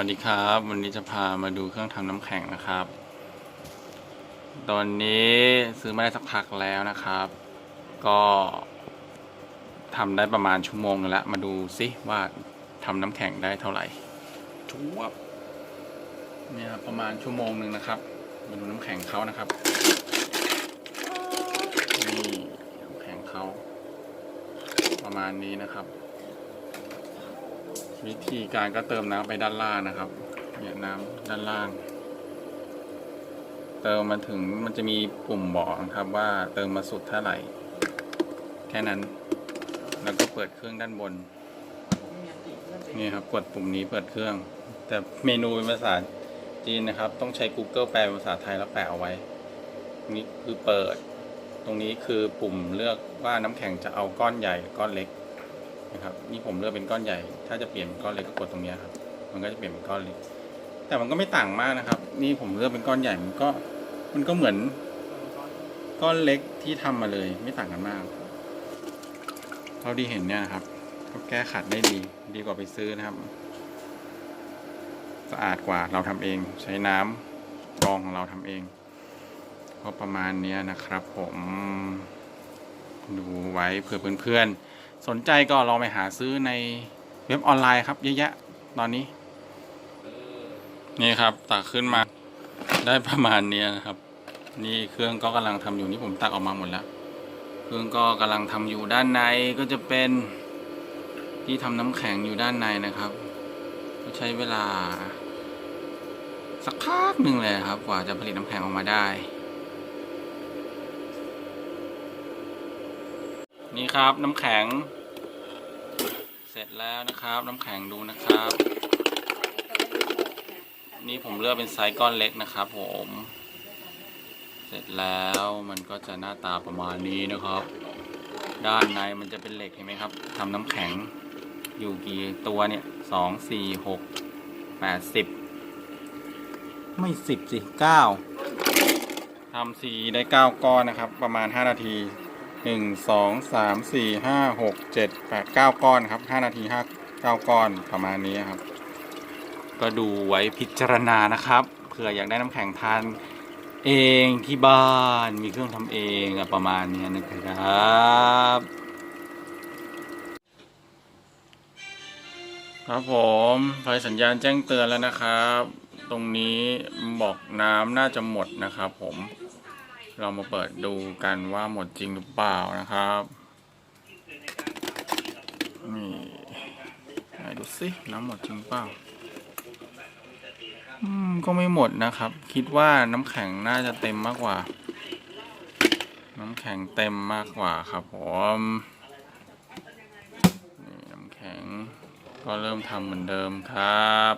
วัสดีครับ วันนี้จะพามาดูเครื่องทำน้ำแข็งนะครับ ตอนนี้ซื้อมาได้สักพักแล้วนะครับ ก็ทำได้ประมาณชั่วโมงนึงแล้ว มาดูซิว่าทำน้ำแข็งได้เท่าไหร่ชัวบเนี่ยครับประมาณชั่วโมงหนึ่งนะครับ มาดูน้ำแข็งเขานะครับนี่น้ำแข็งเขาประมาณนี้นะครับ วิธีการก็เติมน้ำไปด้านล่างนะครับ เนี่ยน้ำด้านล่าง เติมมาถึงมันจะมีปุ่มบอกนะครับว่าเติมมาสุดเท่าไหร่ แค่นั้น แล้วก็เปิดเครื่องด้านบน นี่ครับกดปุ่มนี้เปิดเครื่อง แต่เมนูเป็นภาษาจีนนะครับ ต้องใช้ Google แปลภาษาไทยแล้วแปะเอาไว้ นี่คือเปิด ตรงนี้คือปุ่มเลือกว่าน้ำแข็งจะเอาก้อนใหญ่ก้อนเล็ก นะครับนี่ผมเลือกเป็นก้อนใหญ่ ถ้าจะเปลี่ยนเป็นก้อนเล็กก็กดตรงนี้ครับ มันก็จะเปลี่ยนเป็นก้อนเล็ก แต่มันก็ไม่ต่างมากนะครับ นี่ผมเลือกเป็นก้อนใหญ่มันก็มันก็เหมือนก้อนเล็กที่ทำมาเลย ไม่ต่างกันมากเท่าที่เห็นเนี่ยครับก็แก้ขัดได้ดี ดีกว่าไปซื้อนะครับ สะอาดกว่าเราทำเอง ใช้น้ำกรองของเราทำเองก็ประมาณเนี้ยนะครับ ผมดูไว้เผื่อเพื่อนๆ สนใจก็ลองไปหาซื้อในเว็บออนไลน์ครับเยอะแยะตอนนี้ นี่ครับตักขึ้นมาได้ประมาณนี้นะครับ นี่เครื่องก็กำลังทำอยู่นี่ผมตักออกมาหมดแล้ว เครื่องก็กำลังทำอยู่ด้านในก็จะเป็นที่ทำน้ำแข็งอยู่ด้านในนะครับ ก็ใช้เวลา สักพักหนึ่งเลยครับ กว่าจะผลิตน้ำแข็งออกมาได้ นี่ครับน้ำแข็ง สร็จแล้วนะครับ น้ำแข็งดูนะครับ นี่ผมเลือกเป็นไซส์ก้อนเล็กนะครับผม เสร็จแล้วมันก็จะหน้าตาประมาณนี้นะครับ ด้านในมันจะเป็นเหล็กเห็นไหมครับทำน้ำแข็งอยู่กี่ตัวเนี่ยสองสี่หกแปดสิบไม่สิบสิเก้าทำสีได้เก้าก้อนนะครับ ประมาณห้านาที หนึ่งสองสามสี่ห้าหกเจ็ดแปดเก้าก้อนครับห้านาทีห้าเก้าก้อนประมาณนี้ครับ ก็ดูไว้พิจารณานะครับเผื่ออยากได้น้ำแข็งทานเองที่บ้านมีเครื่องทำเองอะประมาณเนี้ยนะครับครับผมไฟสัญญาณแจ้งเตือนแล้วนะครับ ตรงนี้บอกน้ำน่าจะหมดนะครับผม เรามาเปิดดูกันว่าหมดจริงหรือเปล่านะครับ นี่ไหนดูสิน้ำหมดจริงเปล่า อืม ก็ไม่หมดนะครับ คิดว่าน้ำแข็งน่าจะเต็มมากกว่า น้ำแข็งเต็มมากกว่าครับผมนี่น้ำแข็งก็เริ่มทำเหมือนเดิมครับ